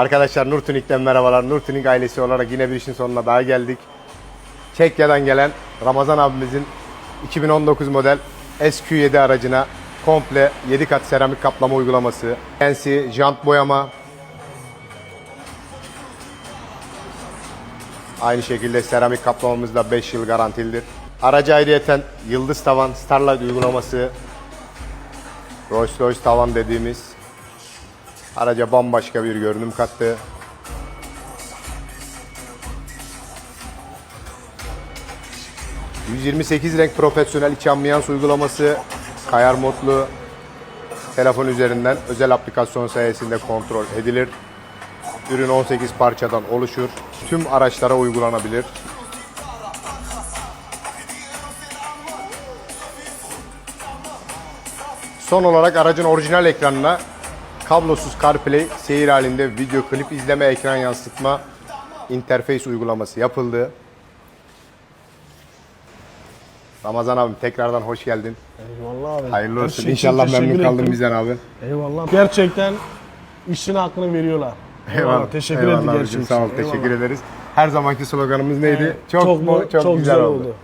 Arkadaşlar Nurtunik'ten merhabalar. Nurtunik ailesi olarak yine bir işin sonuna daha geldik. Çekya'dan gelen Ramazan abimizin 2019 model SQ7 aracına komple 7 kat seramik kaplama uygulaması, NC, jant boyama, Aynı şekilde seramik kaplamamız da 5 yıl garantilidir. Araca ayrıyeten yıldız tavan, Starlight uygulaması, Rolls Royce tavan dediğimiz araca bambaşka bir görünüm kattı. ...128 renk profesyonel iç ambiyans uygulaması... ...kayar modlu... ...telefon üzerinden özel aplikasyon sayesinde kontrol edilir. Ürün 18 parçadan oluşur. Tüm araçlara uygulanabilir. Son olarak aracın orijinal ekranına kablosuz CarPlay, seyir halinde video klip izleme, ekran yansıtma interface uygulaması yapıldı. Ramazan abim tekrardan hoş geldin. Eyvallah abi. Hayırlı olsun. şey İnşallah teşekkür memnun kaldın ederim. bizden abi. Eyvallah. Gerçekten işin hakkını veriyorlar. Teşekkür Eyvallah ederim abicim, gerçekten. Sağ ol. Teşekkür Eyvallah. ederiz. Her zamanki sloganımız neydi? Evet, Çok, mu? Çok, güzel, oldu.